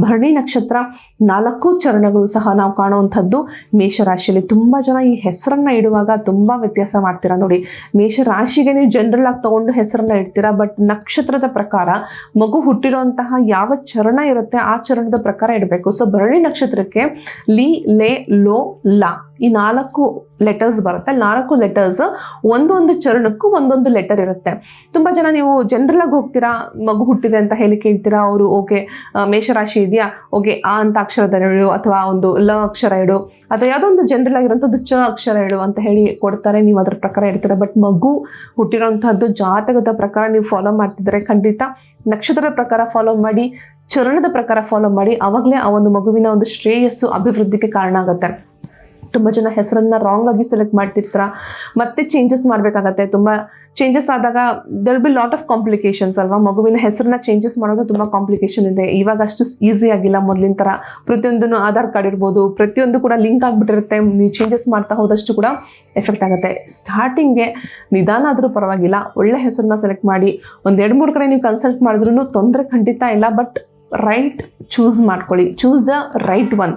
ಭರಣಿ ನಕ್ಷತ್ರ ನಾಲ್ಕು ಚರಣಗಳು ಸಹ ನಾವು ಕಾಣುವಂಥದ್ದು. ಮೇಷರಾಶಿಯಲ್ಲಿ ತುಂಬ ಜನ ಈ ಹೆಸರನ್ನ ಇಡುವಾಗ ತುಂಬ ವ್ಯತ್ಯಾಸ ಮಾಡ್ತೀರಾ ನೋಡಿ. ಮೇಷರಾಶಿಗೆ ನೀವು ಜನರಲ್ ಆಗಿ ತಗೊಂಡು ಹೆಸರನ್ನ ಇಡ್ತೀರಾ ಬಟ್ ನಕ್ಷತ್ರದ ಪ್ರಕಾರ ಮಗು ಹುಟ್ಟಿರುವಂತಹ ಯಾವ ಚರಣ ಇರುತ್ತೆ ಆ ಚರಣದ ಪ್ರಕಾರ ಇಡಬೇಕು. ಸೊ ಭರಣಿ ನಕ್ಷತ್ರಕ್ಕೆ ಲಿ, ಲೆ, ಲೋ, ಲ ಈ ನಾಲ್ಕು ಲೆಟರ್ಸ್ ಬರುತ್ತೆ. ನಾಲ್ಕು ಲೆಟರ್ಸ್ ಒಂದೊಂದು ಚರಣಕ್ಕೂ ಒಂದೊಂದು ಲೆಟರ್ ಇರುತ್ತೆ. ತುಂಬ ಜನ ನೀವು ಜನರಲ್ ಆಗಿ ಹೋಗ್ತೀರಾ, ಮಗು ಹುಟ್ಟಿದೆ ಅಂತ ಹೇಳಿ ಕೇಳ್ತೀರಾ, ಅವರು ಓಕೆ ಮೇಷರಾಶಿ ಇದೆಯಾ, ಓಕೆ, ಆ ಅಂತ ಅಕ್ಷರದ ಹೇಳು, ಅಥವಾ ಒಂದು ಲ ಅಕ್ಷರ ಹೇಳು, ಅಥವಾ ಯಾವುದೋ ಒಂದು ಜನರಲ್ ಆಗಿರೋಂಥದ್ದು ಚ ಅಕ್ಷರ ಹೇಳು ಅಂತ ಹೇಳಿ ಕೊಡ್ತಾರೆ. ನೀವು ಅದರ ಪ್ರಕಾರ ಇಡ್ತೀರಾ ಬಟ್ ಮಗು ಹುಟ್ಟಿರೋಂಥದ್ದು ಜಾತಕದ ಪ್ರಕಾರ ನೀವು ಫಾಲೋ ಮಾಡ್ತಿದ್ರೆ ಖಂಡಿತ ನಕ್ಷತ್ರದ ಪ್ರಕಾರ ಫಾಲೋ ಮಾಡಿ, ಚರಣದ ಪ್ರಕಾರ ಫಾಲೋ ಮಾಡಿ ಆವಾಗಲೇ ಆ ಒಂದು ಮಗುವಿನ ಒಂದು ಶ್ರೇಯಸ್ಸು ಅಭಿವೃದ್ಧಿಗೆ ಕಾರಣ ಆಗುತ್ತೆ. ತುಂಬ ಜನ ಹೆಸರನ್ನ ರಾಂಗ್ ಆಗಿ ಸೆಲೆಕ್ಟ್ ಮಾಡ್ತಿರ್ತಾರ. ಮತ್ತೆ ಚೇಂಜಸ್ ಮಾಡಬೇಕಾಗತ್ತೆ. ತುಂಬ ಚೇಂಜಸ್ ಆದಾಗ there be lot of complications ಅಲ್ವಾ? ಮಗುವಿನ ಹೆಸರನ್ನ ಚೇಂಜಸ್ ಮಾಡೋದು ತುಂಬ ಕಾಂಪ್ಲಿಕೇಶನ್ ಇದೆ. ಇವಾಗ ಅಷ್ಟು ಈಸಿ ಆಗಿಲ್ಲ ಮೊದಲಿನ ಥರ ಪ್ರತಿಯೊಂದನ್ನು ಆಧಾರ್ ಕಾರ್ಡ್ ಇರ್ಬೋದು, ಪ್ರತಿಯೊಂದು ಕೂಡ ಲಿಂಕ್ ಆಗಿಬಿಟ್ಟಿರುತ್ತೆ. ನೀವು ಚೇಂಜಸ್ ಮಾಡ್ತಾ ಹೋದಷ್ಟು ಕೂಡ ಎಫೆಕ್ಟ್ ಆಗುತ್ತೆ. ಸ್ಟಾರ್ಟಿಂಗ್ಗೆ ನಿಧಾನ ಆದರೂ ಪರವಾಗಿಲ್ಲ. ಒಳ್ಳೆ ಹೆಸರನ್ನ ಸೆಲೆಕ್ಟ್ ಮಾಡಿ. ಒಂದು ಎರಡು ಮೂರು ಕಡೆ ನೀವು ಕನ್ಸಲ್ಟ್ ಮಾಡಿದ್ರೂ ತೊಂದರೆ ಖಂಡಿತ ಇಲ್ಲ. ಬಟ್ ರೈಟ್ ಚೂಸ್ ಮಾಡ್ಕೊಳ್ಳಿ. Choose the right one